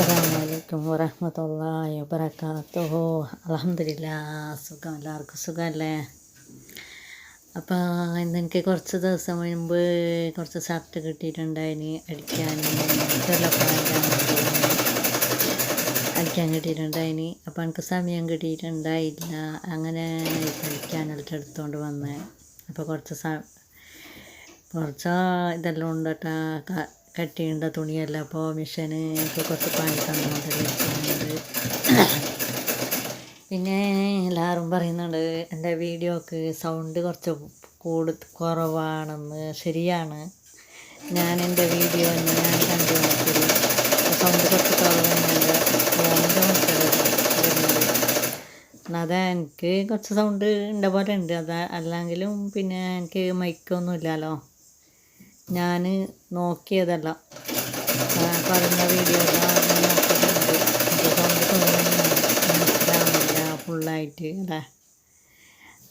അസ്സലാമലൈക്കും വറഹമത്തല്ലാഹി വബറകാതുഹു അലഹമില്ല സുഖം എല്ലാവർക്കും സുഖമല്ലേ? അപ്പോൾ ഇന്ന് എനിക്ക് കുറച്ച് ദിവസം മുൻപ് കുറച്ച് ഷർട്ട് കിട്ടിയിട്ടുണ്ടായിന് അടിക്കാൻ അടിക്കാൻ കിട്ടിയിട്ടുണ്ടായിന്. അപ്പോൾ എനിക്ക് സമയം കിട്ടിയിട്ടുണ്ടായില്ല. അങ്ങനെ അടിക്കാനായിട്ട് എടുത്തുകൊണ്ട് വന്നേ. അപ്പോൾ കുറച്ച് കുറച്ച് ഇതെല്ലാം ഉണ്ട് കേട്ടോ കട്ടിയുണ്ട തുണിയല്ല. അപ്പോൾ മിഷന് എനിക്ക് കുറച്ച് പണി തന്നുകൊണ്ടിരിക്കുന്നുണ്ട് പിന്നെ എല്ലാവരും പറയുന്നുണ്ട് എന്റെ വീഡിയോക്ക് സൗണ്ട് കുറച്ച് കൂടു കുറവാണെന്ന്. ശരിയാണ്. ഞാൻ എന്റെ വീഡിയോ ഞാൻ കണ്ടു നോക്കി സൗണ്ട് കുറച്ച് കുറവുണ്ട് ഫോണിന്റെ വരുന്നത് എനിക്ക് കുറച്ച് സൗണ്ട് ഉണ്ട പോലെ ഉണ്ട്. അതാ അല്ലെങ്കിലും പിന്നെ എനിക്ക് മൈക്കൊന്നും ഇല്ലല്ലോ ഞാൻ നോക്കിയതല്ല. പറഞ്ഞ വീഡിയോ മനസ്സിലാവുന്നില്ല ഫുള്ളായിട്ട് അല്ലേ?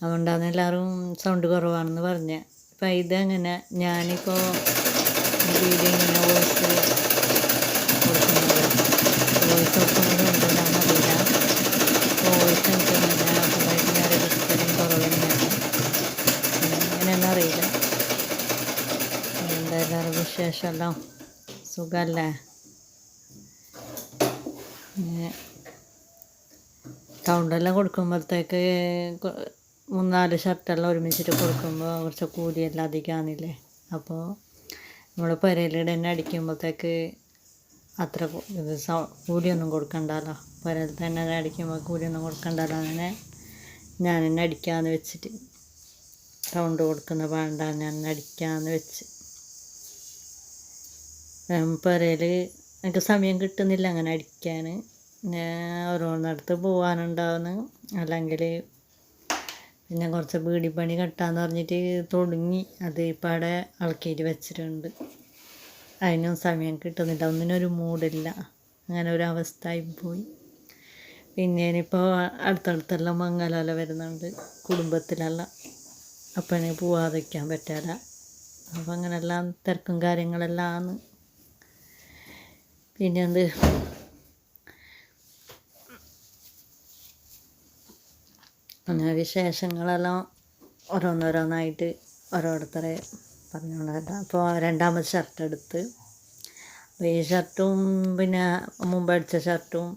അതുകൊണ്ടാണ് എല്ലാവരും സൗണ്ട് കുറവാണെന്ന് പറഞ്ഞത് അപ്പം ഇതങ്ങനെ? ഞാനിപ്പോൾ വീഡിയോ ഇങ്ങനെ വോയിസ് കൊടുക്കുന്നത് വോയിസ് കൊടുക്കുന്നത് എന്തെന്നാണെന്നറിയില്ല വോയിസ് എനിക്ക് അങ്ങനെ ഫുള്ളായിട്ട് ഞാൻ രജിസ്റ്ററിങ് കുറവ് തന്നെയാണ് അങ്ങനെയൊന്നും അറിയില്ല എന്തായാലും വിശേഷമല്ലോ സുഖമല്ലേ? കൗണ്ടെല്ലാം കൊടുക്കുമ്പോഴത്തേക്ക് മൂന്നാൽ ഷർട്ടെല്ലാം ഒരുമിച്ചിട്ട് കൊടുക്കുമ്പോൾ കുറച്ച് കൂലിയെല്ലാം അധികമാണില്ലേ? അപ്പോൾ നമ്മൾ പുരയിലൂടെ തന്നെ അടിക്കുമ്പോഴത്തേക്ക് അത്ര ഇത് കൂലിയൊന്നും കൊടുക്കണ്ടല്ലോ? പുരയിൽ തന്നെ അടിക്കുമ്പോൾ കൂലിയൊന്നും കൊടുക്കണ്ടല്ലോ? അങ്ങനെ ഞാൻ തന്നെ അടിക്കാമെന്ന് വെച്ചിട്ട് കൗണ്ട് കൊടുക്കുന്ന വേണ്ട ഞാൻ അടിക്കാമെന്ന് വെച്ച് പുരയിൽ എനിക്ക് സമയം കിട്ടുന്നില്ല അങ്ങനെ അടിക്കാൻ ഓരോന്നിടത്ത് പോകാനുണ്ടാവുന്നു അല്ലെങ്കിൽ പിന്നെ കുറച്ച് ബീഡിപ്പണി കെട്ടാന്ന് പറഞ്ഞിട്ട് തുടങ്ങി. അത് ഇപ്പം അവിടെ ആൾക്കാർ വെച്ചിട്ടുണ്ട്. അതിനും സമയം കിട്ടുന്നില്ല. ഒന്നിനൊരു മൂടില്ല. അങ്ങനെ ഒരു അവസ്ഥ പോയി. പിന്നെ ഇനിയിപ്പോൾ അടുത്തടുത്തെല്ലാം മംഗലമെല്ലാം വരുന്നുണ്ട്. കുടുംബത്തിലെല്ലാം. പോവാതെ പോവാതിരിക്കാൻ പറ്റില്ല അപ്പം അങ്ങനെല്ലാം തിരക്കും കാര്യങ്ങളെല്ലാം ആണ് പിന്നെ എന്ത്? അങ്ങനെ വിശേഷങ്ങളെല്ലാം ഓരോന്നോരോന്നായിട്ട് ഓരോരുത്തരെ പറഞ്ഞുകൊണ്ടായിരുന്നു. അപ്പോൾ രണ്ടാമത് ഷർട്ട് എടുത്ത്. ഈ ഷർട്ടും പിന്നെ മുമ്പ് അടിച്ച ഷർട്ടും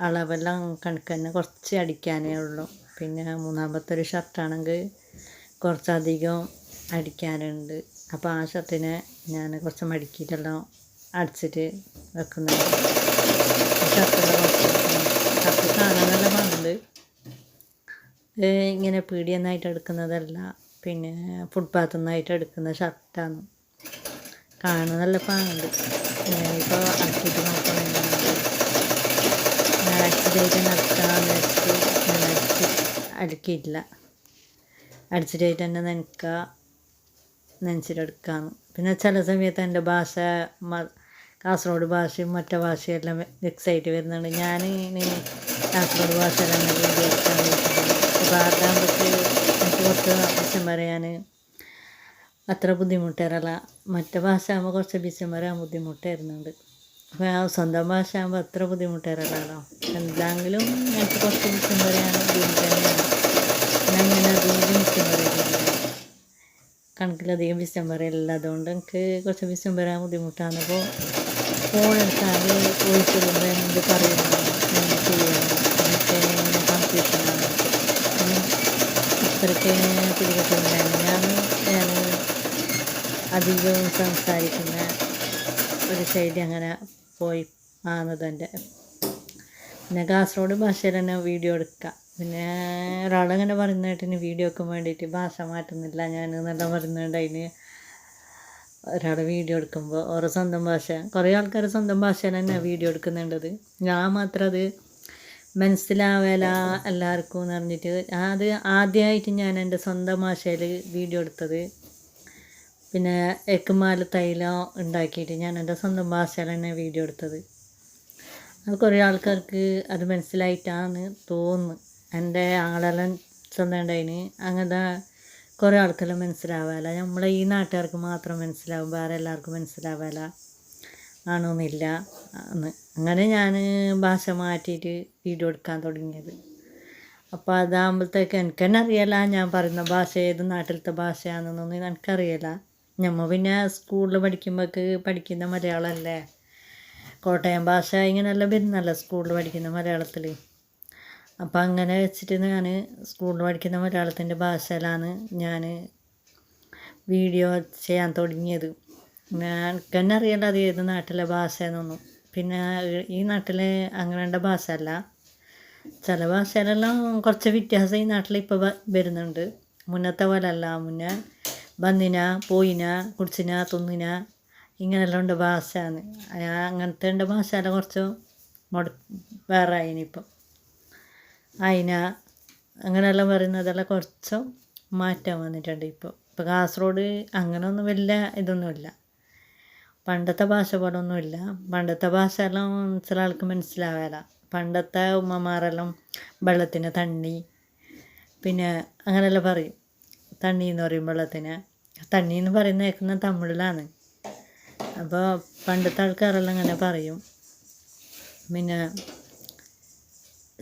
അളവെല്ലാം കണക്ക് തന്നെ കുറച്ച് അടിക്കാനേ ഉള്ളൂ. പിന്നെ മൂന്നാമത്തെ ഒരു ഷർട്ടാണെങ്കിൽ കുറച്ചധികം അടിക്കാനുണ്ട്. അപ്പോൾ ആ ഷർട്ടിനെ ഞാൻ കുറച്ച് മടക്കിയിട്ടെല്ലാം അടിച്ചിട്ട് വെക്കുന്നുണ്ട്. ഷർട്ടെല്ലാം ഷർട്ട് കാണാൻ നല്ല ഭംഗിയുണ്ട്. ഇങ്ങനെ പീടിയെന്നായിട്ട് എടുക്കുന്നതല്ല. പിന്നെ ഫുട്പാത്തിൽ നിന്നായിട്ട് എടുക്കുന്ന ഷർട്ടാണ്. കാണാൻ നല്ല പാങ്ങുണ്ട് ഇപ്പോൾ അടിച്ചിട്ട് നോക്കണം ഞാൻ അടിച്ചിട്ടായിട്ട് നടക്കാമെന്ന് വെച്ച് ഞാൻ അടിച്ച് അടുക്കിയിട്ടില്ല. അടിച്ചിട്ടായിട്ട് തന്നെ നനക്കുക നനച്ചിട്ടെടുക്കാമെന്ന് പിന്നെ ചില സമയത്ത് എന്റെ ഭാഷ കാസർഗോഡ് ഭാഷയും മറ്റേ ഭാഷയും എല്ലാം മിക്സ് ആയിട്ട് വരുന്നുണ്ട്. ഞാൻ കാസർഗോഡ് ഭാഷ കുറച്ച് വിഷയം പറയാൻ അത്ര ബുദ്ധിമുട്ടേറല്ല. മറ്റേ ഭാഷ ആകുമ്പോൾ കുറച്ച് വിഷയം പറയാൻ ബുദ്ധിമുട്ടായിരുന്നുണ്ട്. അപ്പോൾ ആ സ്വന്തം ഭാഷ ആകുമ്പോൾ അത്ര ബുദ്ധിമുട്ടേറല്ലോ എന്തെങ്കിലും എനിക്ക് കുറച്ച് വിഷയം പറയാൻ ബുദ്ധിമുട്ട് തന്നെയാണ് ഞാൻ അങ്ങനെ അധികം വിഷയം പറയുന്നില്ല കണക്കിലധികം വിഷയം പറയലില്ല. അതുകൊണ്ട് എനിക്ക് കുറച്ച് വിഷയം പറയാൻ ബുദ്ധിമുട്ടാണ്. അപ്പോൾ വോയിസ് ഇടുമ്പോൾ എന്ത് എന്ത് ചെയ്യണം. കൺഫ്യൂഷനാണ് അത്രയ്ക്ക് പിടികിട്ടുന്നുണ്ടായിരുന്നു ഞാൻ ഞാൻ അധികവും സംസാരിക്കുന്ന ഒരു ശൈലി അങ്ങനെ പോയി? എന്റെ പിന്നെ കാസർഗോഡ് ഭാഷയിൽ തന്നെ വീഡിയോ എടുക്കുക പിന്നെ ഒരാളങ്ങനെ പറയുന്നതായിട്ട് വീഡിയോക്ക് വേണ്ടിയിട്ട് ഭാഷ മാറ്റുന്നില്ല ഞാൻ എന്നെല്ലാം പറയുന്നുണ്ട് അതിന് ഒരാൾ വീഡിയോ എടുക്കുമ്പോൾ ഓരോ സ്വന്തം ഭാഷ. കുറേ ആൾക്കാർ സ്വന്തം ഭാഷ തന്നെ വീഡിയോ എടുക്കുന്നുണ്ടത്. ഞാൻ മാത്രം അത് മനസ്സിലാവേല എല്ലാവർക്കും എന്ന് പറഞ്ഞിട്ട് അത് ആദ്യമായിട്ട് ഞാൻ എന്റെ സ്വന്തം ഭാഷയിൽ വീഡിയോ എടുത്തത്. പിന്നെ എക്കുമാൽ തൈലം ഉണ്ടാക്കിയിട്ട് ഞാൻ എന്റെ സ്വന്തം ഭാഷയിൽ തന്നെ വീഡിയോ എടുത്തത്. അത് കുറേ ആൾക്കാർക്ക് അത് മനസ്സിലായിട്ടാണ് തോന്നുന്നു എന്റെ ആളെല്ലാം സ്വന്തം ഉണ്ടായിന്. അങ്ങനത്തെ കുറേ ആൾക്കെല്ലാം മനസ്സിലാവില്ല. നമ്മളെ ഈ നാട്ടുകാർക്ക് മാത്രം മനസ്സിലാവും വേറെ എല്ലാവർക്കും മനസ്സിലാവില്ല. ആണോന്നില്ല. എന്ന് അങ്ങനെ ഞാൻ ഭാഷ മാറ്റിയിട്ട് വീഡിയോ എടുക്കാൻ തുടങ്ങിയത്. അപ്പോൾ അതാകുമ്പോഴത്തേക്ക് എനിക്ക് തന്നെ അറിയില്ല ഞാൻ പറയുന്ന ഭാഷ ഏത് നാട്ടിലത്തെ ഭാഷയാണെന്നൊന്നും എനിക്കറിയില്ല. ഞമ്മ പിന്നെ സ്കൂളിൽ പഠിക്കുമ്പോഴേക്ക് പഠിക്കുന്ന മലയാളമല്ലേ കോട്ടയം ഭാഷ ഇങ്ങനെയെല്ലാം വരുന്നല്ലോ സ്കൂളിൽ പഠിക്കുന്ന മലയാളത്തിൽ അപ്പം അങ്ങനെ വെച്ചിട്ട് ഞാൻ സ്കൂളിൽ പഠിക്കുന്ന മലയാളത്തിന്റെ ഭാഷയിലാണ് ഞാൻ വീഡിയോ ചെയ്യാൻ തുടങ്ങിയത്. ഞാൻ തന്നെ അറിയണ്ട അത് ഏത് നാട്ടിലെ ഭാഷയെന്നൊന്നും. പിന്നെ ഈ നാട്ടിലെ അങ്ങനെയുള്ള ഭാഷ അല്ല ചില ഭാഷയിലെല്ലാം കുറച്ച് വ്യത്യാസം ഈ നാട്ടിൽ ഇപ്പോൾ വരുന്നുണ്ട്. മുന്നത്തെ പോലെ അല്ല മുന്നേ വന്നിന പോയിന കുടിച്ചിന തിന്നിന ഇങ്ങനെയെല്ലാം ഉണ്ട് ഭാഷയാണ്. അങ്ങനത്തെ ഉണ്ട് ഭാഷയെല്ലാം കുറച്ച് മുട വേറെ ആയിനിപ്പം അയിന അങ്ങനെയെല്ലാം പറയുന്നതെല്ലാം കുറച്ച് മാറ്റം വന്നിട്ടുണ്ട് ഇപ്പോൾ. ഇപ്പോൾ കാസർഗോഡ് അങ്ങനെയൊന്നും വലിയ ഇതൊന്നുമില്ല. പണ്ടത്തെ ഭാഷ പോലൊന്നുമില്ല. പണ്ടത്തെ ഭാഷ എല്ലാം ചില ആൾക്ക് മനസ്സിലാവില്ല പണ്ടത്തെ ഉമ്മമാരെല്ലാം വെള്ളത്തിന് തണ്ണി പിന്നെ അങ്ങനെയെല്ലാം പറയും. തണ്ണി എന്ന് പറയും വെള്ളത്തിന്. തണ്ണി എന്ന് പറയുന്ന കേൾക്കുന്ന തമിഴിലാണ്. അപ്പോൾ പണ്ടത്തെ ആൾക്കാരെല്ലാം അങ്ങനെ പറയും. പിന്നെ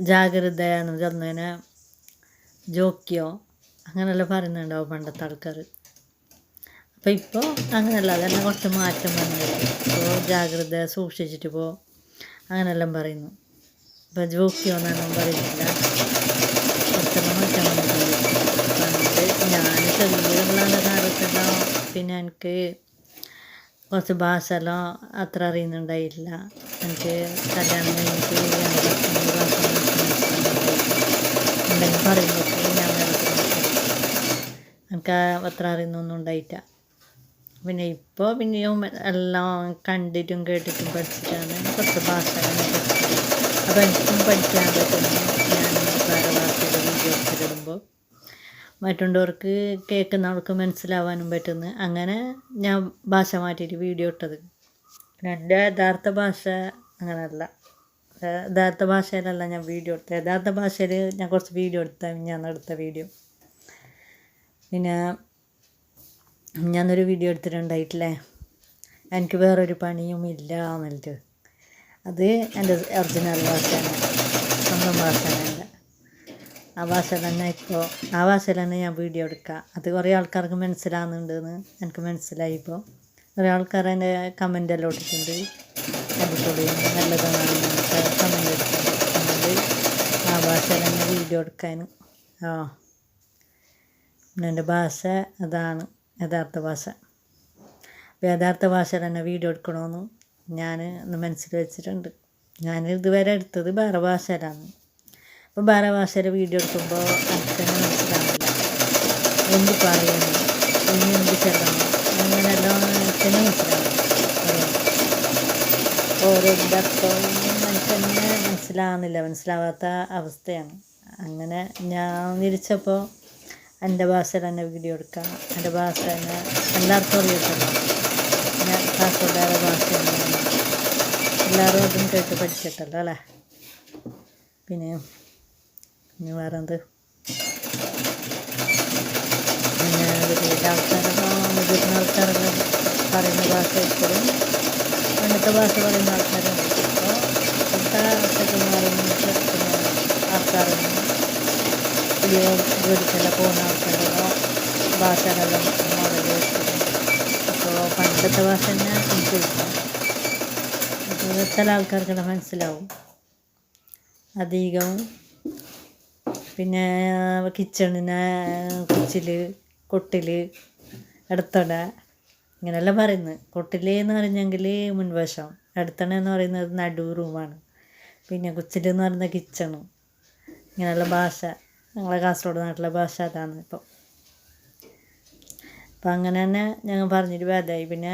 ജാഗ്രത എന്ന് പറഞ്ഞതിന് ജോക്കിയോ അങ്ങനെയെല്ലാം പറയുന്നുണ്ടാവും പണ്ടത്തെ ആൾക്കാർ അപ്പോൾ ഇപ്പോൾ അങ്ങനെയല്ല അതന്നെ കുറച്ച് മാറ്റം വന്നു ഇപ്പോൾ ജാഗ്രത സൂക്ഷിച്ചിട്ട് പോ അങ്ങനെയെല്ലാം പറയുന്നു. ഇപ്പോൾ ജോക്കിയോ എന്നൊന്നും പറയുന്നില്ല. കുറച്ചെല്ലാം മാറ്റം വന്നിട്ടുണ്ട്. പണ്ട് ഞാൻ ചെറിയുള്ള കാലത്തെല്ലാം പിന്നെ എനിക്ക് കുറച്ച് ഭാഷയെല്ലാം അത്ര അറിയുന്നുണ്ടായില്ല. എനിക്ക് കല്യാണം കഴിഞ്ഞിട്ട് ഭാഷ എന്തെങ്കിലും പറയുന്നു. ഞാൻ എനിക്ക് അത്ര അറിയുന്നൊന്നും ഉണ്ടായിട്ട പിന്നെ ഇപ്പോൾ പിന്നെയും എല്ലാം കണ്ടിട്ടും കേട്ടിട്ടും പഠിച്ചിട്ടാണ് കുറച്ച് ഭാഷ അപ്പോൾ എനിക്കും പഠിക്കാൻ പറ്റുന്നു ഞാൻ വേറെ വീഡിയോസ് ഇടുമ്പോൾ മറ്റുള്ളവർക്ക് കേൾക്കുന്നവർക്ക് മനസ്സിലാവാനും പറ്റുന്നു അങ്ങനെ ഞാൻ ഭാഷ മാറ്റിയിട്ട് വീഡിയോ ഇട്ടത്. എന്റെ യഥാർത്ഥ ഭാഷ അങ്ങനെയല്ല യഥാർത്ഥ ഭാഷയിലല്ല ഞാൻ വീഡിയോ എടുത്തത്. യഥാർത്ഥ ഭാഷയിൽ ഞാൻ കുറച്ച് വീഡിയോ എടുത്ത ഞാൻ എടുത്ത വീഡിയോ പിന്നെ ഞാനൊരു വീഡിയോ എടുത്തിട്ടുണ്ടായിട്ടില്ലേ? എനിക്ക് വേറൊരു പണിയും ഇല്ല എന്നിട്ട്. അത് എന്റെ ഒറിജിനൽ ഭാഷയാണ്. സ്വന്തം ഭാഷയാണ് ആ ഭാഷ തന്നെ ഇപ്പോൾ ആ ഭാഷയിൽ തന്നെ ഞാൻ വീഡിയോ എടുക്കുക അത് കുറേ ആൾക്കാർക്ക് മനസ്സിലാകുന്നുണ്ടെന്ന് എനിക്ക് മനസ്സിലായി ഇപ്പോൾ. കുറേ ആൾക്കാർ എന്റെ കമന്റ് എല്ലാം ഇട്ടിട്ടുണ്ട്. അടിപൊളിയും നല്ലതാണ്. ആ ഭാഷ തന്നെ വീഡിയോ എടുക്കാൻ ആ. എന്റെ ഭാഷ അതാണ്. യഥാർത്ഥ ഭാഷ. യഥാർത്ഥ ഭാഷ തന്നെ വീഡിയോ എടുക്കണമെന്ന് ഞാൻ ഒന്ന് മനസ്സിൽ വെച്ചിട്ടുണ്ട്. ഞാൻ ഇതുവരെ എടുത്തത് വേറെ ഭാഷയിലാണ് അപ്പോൾ വേറെ ഭാഷയിൽ വീഡിയോ എടുക്കുമ്പോൾ അച്ഛനെ മനസ്സിലാവില്ല. എന്ത് പറയുന്നു? എന്ത് ചെല്ലണം? അങ്ങനെയെല്ലാം എനിക്ക് തന്നെ മനസ്സിലാവില്ല ഓരോരുടെ അർത്ഥവും എനിക്ക് തന്നെ മനസ്സിലാവുന്നില്ല. മനസ്സിലാവാത്ത അവസ്ഥയാണ്. അങ്ങനെ ഞാൻ തിരിച്ചപ്പോൾ എന്റെ ഭാഷയിൽ തന്നെ വീഡിയോ എടുക്കാം. എന്റെ ഭാഷ തന്നെ എല്ലാവർക്കും അറിയത്തില്ല. ഞാൻ കാസർഗോഡ് ഭാഷ തന്നെയാണ്. എല്ലാവരും അതും കേട്ട് പഠിച്ചിട്ടല്ലോ അല്ലേ? പിന്നെ ഇനി വേറെന്ത്? പിന്നെ ആൾക്കാരൊക്കെ മുതിർന്ന ആൾക്കാരൊക്കെ പറയുന്ന ഭാഷ ഇപ്പോഴും പണ്ടത്തെ ഭാഷ പറയുന്ന ആൾക്കാരുണ്ട് അപ്പോൾ ഇപ്പോഴത്തെ ചെക്കന്മാരൊന്നും വലിയ ജോലിക്കെല്ലാം പോകുന്ന ആൾക്കാരുടെ ഭാഷകളെല്ലാം മോഡൽ അപ്പോൾ പണ്ടത്തെ ഭാഷ തന്നെ ഇഷ്ടം അപ്പോൾ ചില ആൾക്കാർക്കിടെ മനസ്സിലാവും അധികവും പിന്നെ കിച്ചണിനെ കുച്ചിൽ കൊട്ടിൽ അടുത്തട ഇങ്ങനെയെല്ലാം പറയുന്നത്. കൊട്ടിലേ എന്ന് പറഞ്ഞെങ്കിൽ മുൻവശം. അടുത്തണ എന്ന് പറയുന്നത് നടു റൂമാണ്. പിന്നെ കുച്ചിൽ എന്ന് പറയുന്നത് കിച്ചണും. ഇങ്ങനെയുള്ള ഭാഷ. ഞങ്ങളെ കാസർഗോഡ് നാട്ടിലെ ഭാഷ അതാണ് ഇപ്പോൾ അപ്പം അങ്ങനെ തന്നെ ഞങ്ങൾ പറഞ്ഞിട്ട് ഭേദമായി പിന്നെ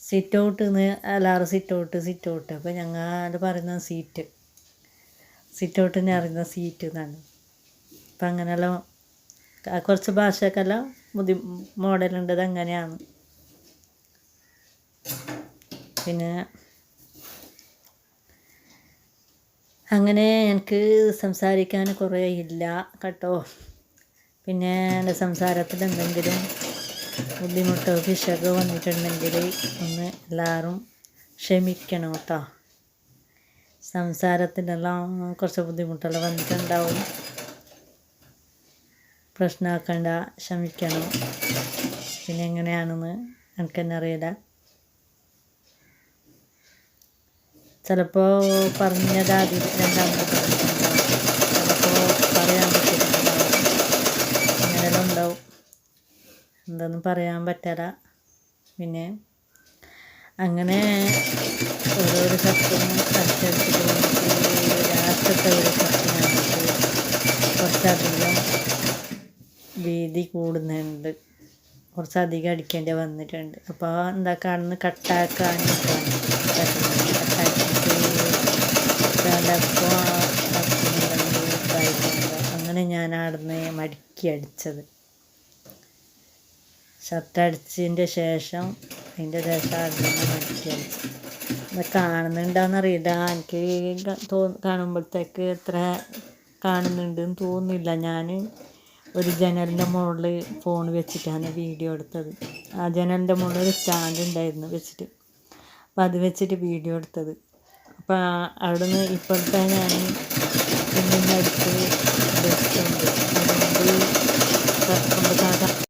സിറ്റ് ഔട്ട് എന്ന് എല്ലാവരും സിറ്റ് ഔട്ട് സിറ്റ് ഔട്ട് അപ്പോൾ ഞങ്ങൾ പറയുന്ന സീറ്റ്. സിറ്റ് എന്ന് അറിയുന്ന സീറ്റ് എന്നാണ്. അപ്പം അങ്ങനെയുള്ള കുറച്ച് ഭാഷയൊക്കെല്ലാം ബുദ്ധി മോഡലുണ്ടത് അങ്ങനെയാണ് പിന്നെ അങ്ങനെ എനിക്ക് സംസാരിക്കാൻ കുറേ ഇല്ല കേട്ടോ. പിന്നെ എന്റെ സംസാരത്തിൽ എന്തെങ്കിലും ബുദ്ധിമുട്ടോ പിശകോ വന്നിട്ടുണ്ടെങ്കിൽ ഒന്ന് എല്ലാവരും ക്ഷമിക്കണം കേട്ടോ. സംസാരത്തിനെല്ലാം കുറച്ച് ബുദ്ധിമുട്ടുകൾ വന്നിട്ടുണ്ടാവും. പ്രശ്നമാക്കണ്ട ക്ഷമിക്കണം. പിന്നെ എങ്ങനെയാണെന്ന് എനിക്ക് തന്നെ അറിയില്ല ചിലപ്പോൾ രണ്ടാമത് പറഞ്ഞിട്ടുണ്ടാവും. ചിലപ്പോൾ പറയാൻ പറ്റിയിട്ടുണ്ടാവും. അങ്ങനെയെല്ലാം ഉണ്ടാവും. എന്തൊന്നും പറയാൻ പറ്റില്ല പിന്നെ അങ്ങനെ ഓരോരോ ശബ്ദം അനുസരിച്ചിട്ട് ലാസ്റ്റത്തെ ഒരു ശബ്ദം കുറച്ചധികം വീതി കൂടുന്നുണ്ട്. കുറച്ചധികം അടിക്കേണ്ടി വന്നിട്ടുണ്ട്. അപ്പോൾ എന്താ കാണുന്ന കട്ടാക്കാൻ അങ്ങനെ ഞാൻ അവിടുന്ന് മടക്കി അടിച്ചത്. ഷർട്ട് അടിച്ചതിന്റെ ശേഷം അതിന്റെ ശേഷം അവിടുന്ന് മടക്കി അടിച്ചു അത് കാണുന്നുണ്ടോയെന്നറിയില്ല എനിക്ക് തോ കാണുമ്പോഴത്തേക്ക് എത്ര കാണുന്നുണ്ടെന്ന് തോന്നുന്നില്ല. ഞാൻ ഒരു ജനലിന്റെ മുകളിൽ ഫോൺ വെച്ചിട്ടാണ് വീഡിയോ എടുത്തത്. ആ ജനലിന്റെ മുകളിൽ ഒരു സ്റ്റാൻഡ് ഉണ്ടായിരുന്നു വെച്ചിട്ട്. അപ്പോൾ അത് വെച്ചിട്ട് വീഡിയോ എടുത്തത്. അപ്പോൾ അവിടുന്ന് ഇപ്പോഴത്തെ ഞാൻ കുഞ്ഞിന്റെ അടുത്ത് ബസ്സുണ്ട് അതുകൊണ്ട്